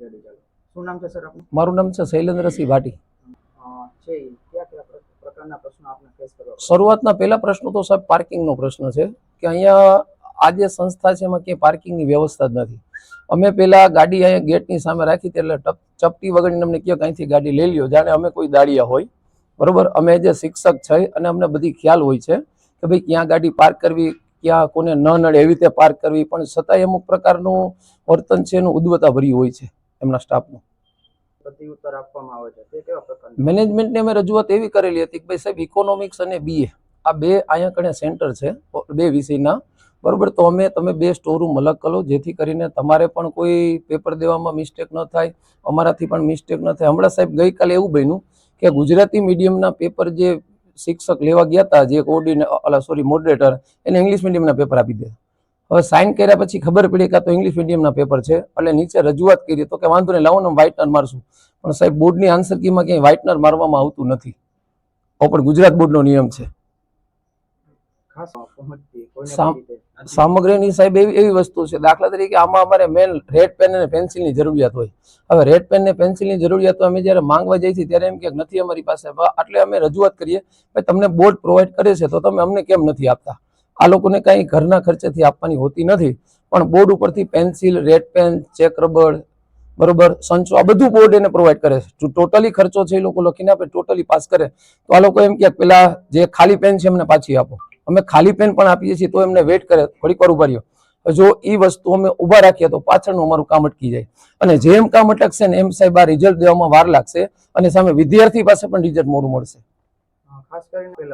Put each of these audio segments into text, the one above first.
શું નામ છે સર આપનું? મારું નામ છે શૈલેન્દ્રસિંહ ભાટી. છે કયા કયા પ્રકારના પ્રશ્નો આપને ફેસ કરવા શરૂઆતના પહેલા પ્રશ્નો તો સાહેબ પાર્કિંગનો પ્રશ્ન છે કે અહીંયા આ જે સંસ્થા છે એમાં ક્યાંય પાર્કિંગની વ્યવસ્થા જ નથી. અમે પહેલા ગાડી અહીંયા ગેટની સામે રાખી હતી એટલે ચપટી વગરની અમને કહો કાંઈથી અહીંથી ગાડી લઈ લ્યો જાણે અમે કોઈ દાડિયા હોય. બરોબર? અમે જે શિક્ષક છે અને અમને બધી ખ્યાલ હોય છે કે ભાઈ ક્યાં ગાડી પાર્ક કરવી ક્યાં કોને ન નડે એવી રીતે પાર્ક કરવી પણ છતાંય અમુક પ્રકારનું વર્તન છે એનું ઉદ્વતા ભર્યું હોય છે. એમના સ્ટાફનું. પ્રત્યુત્તર આપવામાં આવે છે. તે કેવા પ્રકારના મેનેજમેન્ટને અમે રજૂઆત એવી કરેલી હતી કે ભાઈ સાહેબ ઇકોનોમિક્સ અને બીએ આ બે અહીંયા કણે સેન્ટર છે બે વિષયના બરોબર તો અમે તમે બે સ્ટોરરૂમ અલગ કરો જેથી કરીને તમારે પણ કોઈ પેપર દેવામાં મિસ્ટેક ન થાય અમારાથી પણ મિસ્ટેક ન થાય. હમણાં સાહેબ ગઈકાલે એવું બન્યું કે ગુજરાતી મીડિયમના પેપર જે શિક્ષક લેવા ગયા હતા જે કોર્ડિને અલા સોરી મોડરેટર એને ઇંગ્લિશ મીડિયમના પેપર આપી દીધા. હવે સાઇન કર્યા પછી ખબર પડી કે આ તો ઇંગ્લિશ મીડિયમના પેપર છે. એટલે નીચે રજૂઆત કરી તો કે વાંધો નહીં લાવો ને વ્હાઇટનર મારશું. પણ સાહેબ બોર્ડની આન્સર કીમાં ક્યાંય વ્હાઇટનર મારવામાં આવતું નથી. ઓ પણ ગુજરાત બોર્ડનો નિયમ છે. સામગ્રીની સાહેબ એવી એવી વસ્તુ છે. દાખલા તરીકે આમાં અમારે મેન રેડ પેન અને પેન્સિલની જરૂરિયાત હોય. હવે રેડ પેન ને પેન્સિલની જરૂરિયાત અમે જ્યારે માંગવા જઈએ છીએ ત્યારે એમ કે નથી અમારી પાસે. એટલે અમે રજૂઆત કરીએ. ભાઈ તમને બોર્ડ પ્રોવાઈડ કરે છે તો તમે અમને કેમ નથી આપતા? આ લોકોને કાંઈ ઘરના ખર્ચેથી આપવાની હોતી નથી, પણ બોર્ડ ઉપરથી pencil, red pen, check rubber, બરોબર, સંચો, આ બધું બોર્ડ એને પ્રોવાઈડ કરે છે. ટોટલી ખર્ચો છે એ લોકો લખીને આપે ટોટલી પાસ કરે, તો આ લોકો એમ કે પેલા જે ખાલી પેન છે એમને પાછી આપો. અમે ખાલી પેન પણ આપીએ છીએ તો એમને વેટ કરે, થોડીક વાર ઊભા રહ્યો. જો એ વસ્તુ અમે ઊભા રાખીએ તો પાછળનું અમારું કામ અટકી જાય. અને જેમ કામ અટકશે ને એમ સાહેબ આ રિઝલ્ટ દેવામાં વાર લાગશે અને સામે વિદ્યાર્થી પાસે પણ રિઝલ્ટ મોડું મળશે. ખાસ કરીને ઈ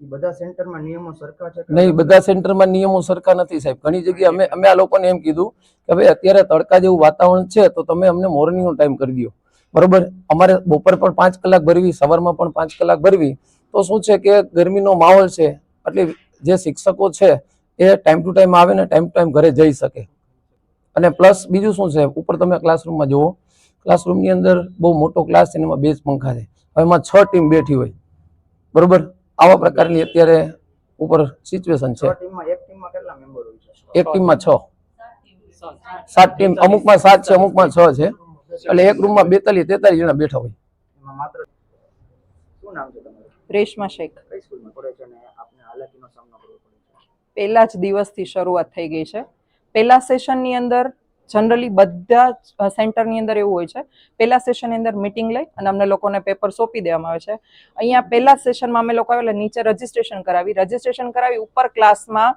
બધા સેન્ટરમાં નિયમો સરખા છે નહીં બધા સેન્ટરમાં નિયમો સરખા નથી સાહેબ. ઘણી જગ્યાએ અમે અમે આ લોકોને એમ કીધું કે ભાઈ અત્યારે તડકા જેવું વાતાવરણ છે તો તમે અમને મોર્નિંગનો ટાઈમ કરી દો બરોબર? અમારે બપોર પણ પાંચ કલાક ભરવી સવારમાં પણ પાંચ કલાક ભરવી. તો શું છે કે ગરમીનો માહોલ છે એટલે જે શિક્ષકો છે એ ટાઈમ ટુ ટાઈમ આવે ને ટાઈમ ટુ ટાઈમ ઘરે જઈ શકે. અને પ્લસ બીજું શું છે ઉપર તમે ક્લાસરૂમમાં જુઓ ક્લાસરૂમની અંદર બહુ મોટો ક્લાસ છે એમાં બે જ પંખા છે. હવે એમાં છ ટીમ બેઠી હોય. બરોબર? આવા પ્રકારની અત્યારે ઉપર સિચ્યુએશન છે. એક ટીમમાં કેટલા મેમ્બર હોય છે? એક ટીમમાં છ. સાત ટીમ અમુકમાં સાત છે અમુકમાં છ છે. એટલે એક રૂમમાં બેતાલીસ તેતાલીસ જણા બેઠા હોય. માત્ર શું નામ છે તમારું? રેશમા શેખ. પહેલા જ દિવસથી શરૂઆત થઈ ગઈ છે. પહેલા સેશનની અંદર જનરલી બધા સેન્ટરની અંદર એવું હોય છે. પહેલા સેશનની અંદર મિટિંગ લઈ અને અમને લોકોને પેપર સોંપી દેવામાં આવે છે. અહીંયા પહેલા સેશનમાં અમે લોકો આવેલા નીચે રજીસ્ટ્રેશન કરાવી. રજીસ્ટ્રેશન કરાવી ઉપર ક્લાસમાં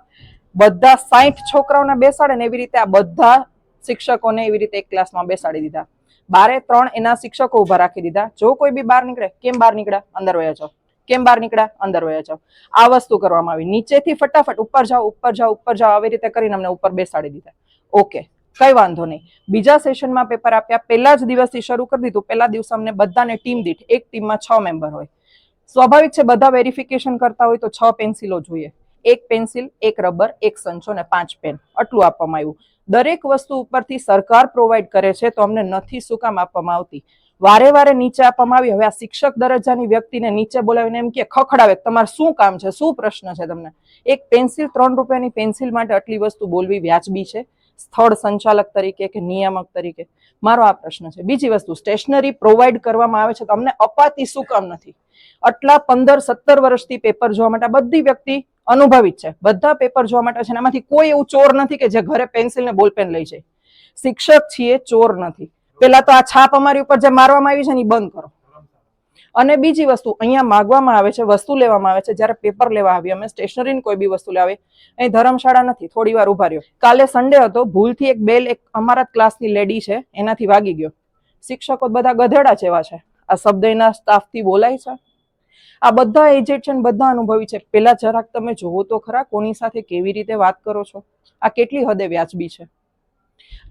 બધા સાઠ છોકરાઓને બેસાડે ને એવી રીતે આ બધા શિક્ષકોને એવી રીતે એક ક્લાસમાં બેસાડી દીધા. બારે ત્રણ એના શિક્ષકો ઊભા રાખી દીધા. જો કોઈ બી બહાર નીકળે, કેમ બહાર નીકળ્યા અંદર વયા જાઓ. કેમ બહાર નીકળ્યા અંદર વયા જાઓ. આ વસ્તુ કરવામાં આવી. નીચેથી ફટાફટ ઉપર જાઓ ઉપર જાઓ ઉપર જાઓ. આવી રીતે કરીને અમને ઉપર બેસાડી દીધા. ઓકે કઈ વાંધો નહીં. બીજા સેશનમાં પેપર આપ્યા. પહેલા જ દિવસથી શરૂ કરી દીધું. પહેલા દિવસે અમને બધાને ટીમ દીઠ. એક ટીમમાં છ મેમ્બર હોય. સ્વાભાવિક છે, બધા વેરિફિકેશન કરતા હોય તો છ પેન્સિલો જોઈએ. એક પેન્સિલ એક રબર એક સંચો ને પાંચ પેન આટલું આપવામાં આવ્યું. દરેક વસ્તુ ઉપરથી સરકાર પ્રોવાઈડ કરે છે તો અમને નથી શું કામ આપવામાં આવતી. વારે વારે નીચે આપવામાં આવી. હવે આ શિક્ષક દરજ્જાની વ્યક્તિને નીચે બોલાવીને એમ કે ખખડાવે તમારે શું કામ છે? શું પ્રશ્ન છે તમને? એક પેન્સિલ ત્રણ રૂપિયાની પેન્સિલ માટે આટલી વસ્તુ બોલવી વ્યાજબી છે. સ્થળ સંચાલક તરીકે કે નિયામક તરીકે? મારો આ પ્રશ્ન છે. બીજી વસ્તુ સ્ટેશનરી પ્રોવાઈડ કરવામાં આવે છે તો અમને અપાતી શું કામ નથી? આટલા પંદર, સત્તર વર્ષથી પેપર જોવા માટે બધી વ્યક્તિ અનુભવી છે. બધા પેપર જોવા માટે છે એમાંથી કોઈ એવું ચોર નથી કે જે ઘરે પેન્સિલ ને બોલપેન લઈ જાય. શિક્ષક છીએ, ચોર નથી. પેલા તો આ છાપ અમારી ઉપર જે મારવામાં આવી છે ને એ બંધ કરો. અને બીજી વસ્તુ અહીંયા માગવામાં આવે છે, વસ્તુ લેવામાં આવે છે. જ્યારે પેપર લેવા આવી અમે સ્ટેશનરીની કોઈ બી વસ્તુ લાવે અહીં ધર્મશાળા નથી, થોડી વાર ઊભા રહ્યો. કાલે સન્ડે હતો, ભૂલથી એક બેલ, એક અમારા ક્લાસની લેડી છે, એનાથી વાગી ગયો. શિક્ષકો બધા ગધેડા જેવા છે. આ શબ્દ એના સ્ટાફથી બોલાય છે. આ બધા એજેડ છે બધા અનુભવી છે. પેલા જરાક તમે જોવો તો ખરા, કોની સાથે કેવી રીતે વાત કરો છો. આ કેટલી હદે વ્યાજબી છે.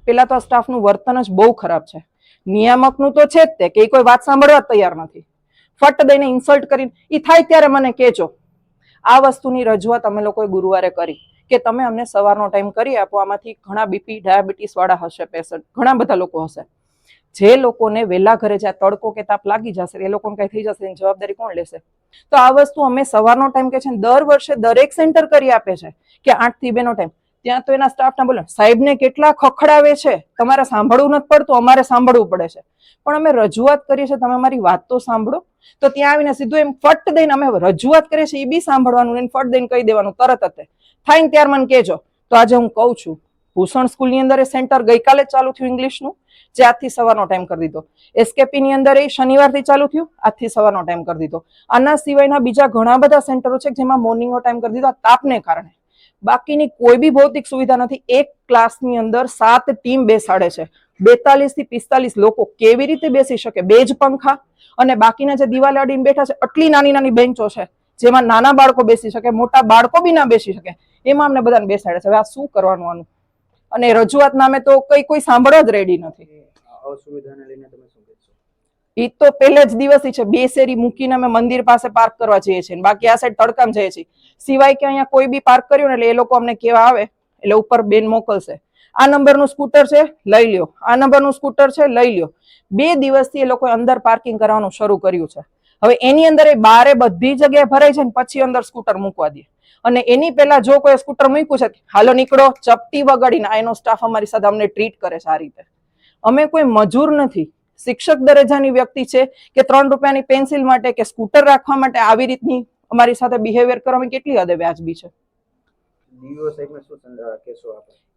પેલા તો આ સ્ટાફનું વર્તન જ બહુ ખરાબ છે. નિયામકનું તો છે જ તે, કે કોઈ વાત સાંભળવા તૈયાર નથી. ફટ દઈને ઇન્સલ્ટ કરીને એ થાય ત્યારે મને કહેજો. આ વસ્તુની રજૂઆત અમે લોકોએ ગુરુવારે કરી કે તમે અમને સવારનો ટાઈમ કરી આપો. આમાંથી ઘણા બીપી ડાયાબિટીસ વાળા હશે પેશન્ટ ઘણા બધા લોકો હશે. જે લોકોને વહેલા ઘરે જ્યાં તડકો કે તાપ લાગી જશે, એ લોકોને કંઈ થઈ જશે, એની જવાબદારી કોણ લેશે? તો આ વસ્તુ અમે સવારનો ટાઈમ કે છે દર વર્ષે દરેક સેન્ટર કરી આપે છે કે આઠથી બેનો ટાઈમ ત્યાં તો એના સ્ટાફના બોલે, સાહેબને કેટલા ખખડાવે છે? તમારે સાંભળવું નથી પડતું, અમારે સાંભળવું પડે છે. પણ અમે રજૂઆત કરીએ છીએ, તમે અમારી વાત તો સાંભળો. તો ત્યાં આવીને સીધું એમ ફટ દઈને અમે રજૂઆત કરીએ છીએ એ બી સાંભળવાનું, એને ફટ દઈને કહી દેવાનું તરત જ. થાય ને ત્યાર મને કહેજો, તો આજે હું કહું છું, ભૂષણ સ્કૂલની અંદર એ સેન્ટર ગઈકાલે ચાલુ થયું ઇંગ્લિશનું, જે આજથી સવારનો ટાઈમ કરી દીધો. એસકેપીની અંદર એ શનિવારથી ચાલુ થયું, આજથી સવારનો ટાઈમ કરી દીધો. આના સિવાયના બીજા ઘણા બધા સેન્ટરો છે જેમાં મોર્નિંગનો ટાઈમ કરી દીધો, આ તાપને કારણે. બાકીની કોઈ બી ભૌતિક સુવિધા નથી. એક ક્લાસની અંદર સાત ટીમ બેસાડે છે. બેતાલીસથી પિસ્તાલીસ લોકો કેવી રીતે બેસી શકે? બે જ પંખા અને બાકીના જે દિવાલ અડીને બેઠા છે, આટલી નાની નાની બેન્ચો છે, જેમાં નાના બાળકો બેસી શકે, મોટા બાળકો બી ના બેસી શકે, એમાં અમને બધાને બેસાડે છે. હવે આ શું કરવાનું આનું? અને રજૂઆત નામે તો કઈ કોઈ સાંભળવા જ રેડી નથી. અસુવિધાને લઈને તમે ઈ તો પહેલા જ દિવસથી છે. બે શેરી મૂકીને અમે મંદિર પાસે પાર્ક કરવા જઈએ છીએ બાકી આ સાઈડ તડકામ જઈએ છીએ. સિવાય કે અહીંયા કોઈ બી પાર્ક કર્યું ને એટલે એ લોકો અમને કેવા આવે, એટલે ઉપર બેન મોકલશે. આ નંબરનું સ્કૂટર છે, લઈ લ્યો. આ નંબરનું સ્કૂટર છે, લઈ લ્યો. બે દિવસથી એ લોકોએ અંદર પાર્કિંગ કરવાનું શરૂ કર્યું છે. હવે એની અંદર એ બારે બધી જગ્યાએ ભરાય છે ને પછી અંદર સ્કૂટર મૂકવા દે. અને એની પહેલા જો કોઈ સ્કૂટર મૂક્યું છે, હાલો નીકળો, ચપટી વગાડીને એનો સ્ટાફ અમારી સાથે અમને ટ્રીટ કરે છે આ રીતે. અમે કોઈ મજૂર નથી. શિક્ષક દરજ્જાની વ્યક્તિ છે કે ત્રણ રૂપિયાની પેન્સિલ માટે કે સ્કૂટર રાખવા માટે આવી રીતની અમારી સાથે બિહેવિયર કરવામાં કેટલી હદે વ્યાજબી છે?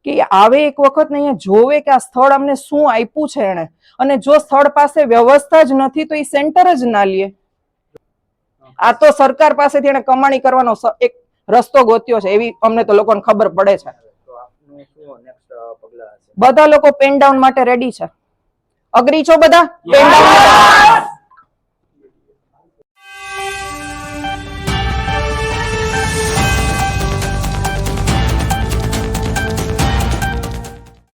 કે આવે એક વખત ને જોવે કે આ સ્થળ અમને શું આપ્યું છે એને અને જો સ્થળ પાસે વ્યવસ્થા જ નથી તો એ સેન્ટર જ ના લે. આ તો સરકાર પાસેથી એને કમાણી કરવાનો એક રસ્તો ગોત્યો છે. એવી અમને તો લોકોને ખબર પડે છે. બધા લોકો પેન ડાઉન માટે રેડી છે. અગ્રી છો બધા?